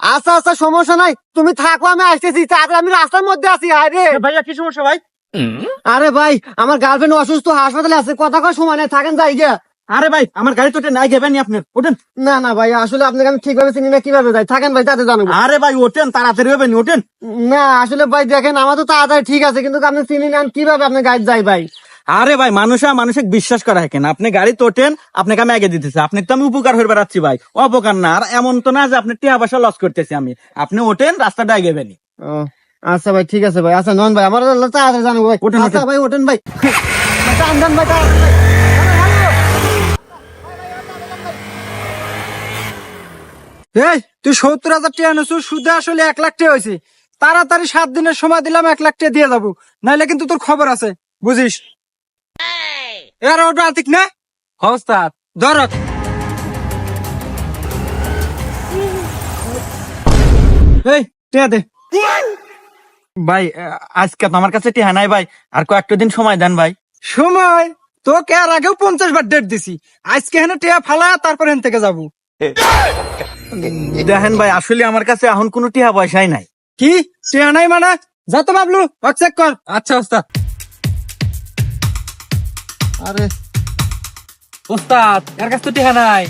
আচ্ছা আচ্ছা সমস্যা নাই। তুমি থাকো আমি আসতেছি। তাড়াতাড়ি আমি রাস্তার মধ্যে আছি আরে ভাইয়া কি সমস্যা ভাই? আরে ভাই আমার গার্লফ্রেন্ড অসুস্থ হাসপাতালে আছে কথা কয় সময় নেই থাকেন যাই গিয়া। আরে ভাই আমার গাড়ি তো নাই গেবেন আপনি? ওঠেন। না না ভাই আসলে আপনাকে আমি ঠিকভাবে চিনি না কীভাবে যাই। থাকেন ভাই তাতে জানাব। আরে ভাই ওঠেন তাড়াতাড়ি হবেন ওঠেন। না আসলে ভাই দেখেন আমার তো তাড়াতাড়ি ঠিক আছে কিন্তু আপনি চিনি না কীভাবে আপনি গাড়ি যাই ভাই? আরে ভাই মানুষে মানুষে বিশ্বাস করা হয় কেন? আপনি গাড়ি তোটেন আপনাকে আমি আগে দিতেছি। আপনি তো আমি উপকার হয়ে বেড়াচ্ছি ভাই। অপকার না আর এমন তো না যে আপনি টিয়া পয়সা লস করতেছি আমি। আপনি ওঠেন রাস্তাটা আগে বেনি আচ্ছা ভাই ঠিক আছে ভাই। আচ্ছা নন ভাই আমার তাড়াতাড়ি জানাব ভাই। ওঠেন, আচ্ছা ভাই ওঠেন ভাই। টান ভাই এই তুই সত্তর হাজার টাকা আনছু সুদে আসলে এক লাখ টাকা হয়েছে তাড়াতাড়ি সাত দিনের সময় দিলাম এক লাখ টাকা দিয়ে যাব। নাইলে কিন্তু তোর খবর আছে বুঝিস? আতিক না? হস্তাত ধর। এই টিয়া দে। ভাই আজকে তো আমার কাছে নাই ভাই। আর কয়েকটা দিন সময় দেন ভাই। সময়? তোকে আর আগেও পঞ্চাশ বার ডেট দিছি। আজকে হেন টিয়া ফালা তারপর হেন থেকে যাব। দেখেন ভাই আসলে আমার কাছে এখন কোনো টিয়া পয়সাই নাই। কি? টিয়া নাই মানে? যা তো বাবলু চেক কর। আচ্ছা ওস্তাদ। আরে। ওস্তাদ এর কাছে তো টিয়া নাই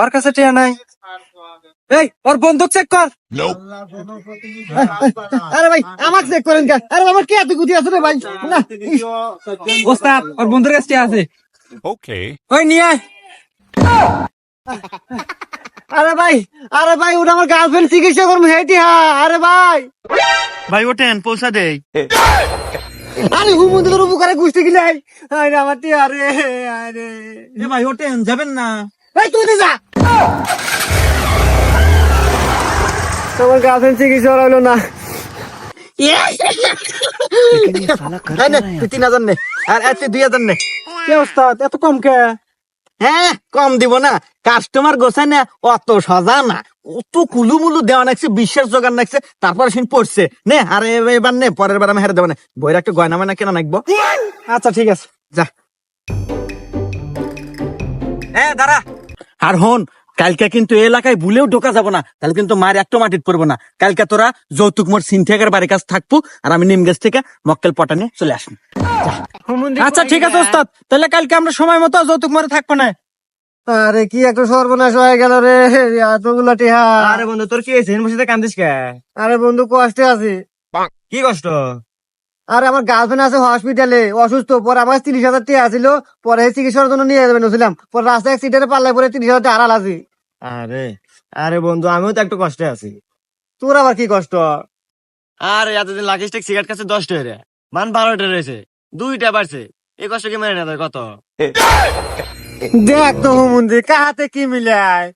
ওর কাছে টিয়া নাই। এই ওর বন্দুক চেক কর। আরে ভাই আমার চেক করেন কেন? আরে আমার কে এত গুটি আছে রে ভাই? না। ওস্তাদ ওর বন্ধুর কাছে আছে। Okay. ওই নিয়ে আয়। আরে ভাই আরে ভাই ওটা আমার গার্লফ্রেন্ড চিকিৎসা করব হেঁটে হ্যাঁ আরে ভাই। ভাই ওঠেন পৌঁছা দেই। আরে হুমুন্দি তোর উপকারে গুষ্টি গিলে আরে আমার টি আরে আরে। এ ভাই ওঠেন যাবেন না। এই তুই যা। তোমার গার্লফ্রেন্ড চিকিৎসা হলো না। তিন হাজার নে। আর এতে দুই হাজার নে। কে ওস্তাদ এত কম কে? হ্যাঁ কম দিব না। কাস্টমার গোছায় না অত সজা না। অত কুলু মুলু দেওয়া নাকছে বিশ্বাস জোগান নাকছে তারপর সিন পড়ছে। নে আরে এবার নে পরের বার আমি হেরে দেবো না। বইয়ের একটা গয়না মানা কেনা নাকবো আচ্ছা ঠিক আছে। যা। হ্যাঁ দাঁড়া। আর হন কালকে কিন্তু এলাকায় ভুলেও ঢোকা যাব না। তাহলে কিন্তু মার একটা মাটিত পড়ব না। কালকে তোরা যৌতুক মোর সিনথেকের বাড়ির কাছে থাকব আর আমি নিম গাছ থেকে মক্কেল পটানে চলে আসব। আচ্ছা ঠিক আছে ওস্তাদ। তাহলে কালকে আমরা সময় মতো যৌতুক মারে থাকব না। আরে কি একটা সর্বনাশ হয়ে গেল রে এতগুলো টিহা। আরে বন্ধু তোর কি হয়েছে? বসে কান্দিস কে? আরে বন্ধু কষ্টে আছি। কি কষ্ট? আরে আমার গার্লফ্রেন্ড আছে হসপিটালে অসুস্থ পরে আমার তিরিশ হাজার টাকা আছিল পরে চিকিৎসার জন্য নিয়ে যাবেন ছিলাম পরে রাস্তায় অ্যাক্সিডেন্টে পাল্লাই পরে তিরিশ হাজার টাকা আছি। আরে আরে বন্ধু আমিও তো একটু কষ্টে আছি। তোর আবার কি কষ্ট? আরে এতদিন লাকিস টেক সিগারেট কাছে দশটা রে মান বারোটা রয়েছে দুইটা বাড়ছে। এই কষ্ট কি মেরে না কত? দেখ তো হুমুন্দি কাহাতে কি মিলায়?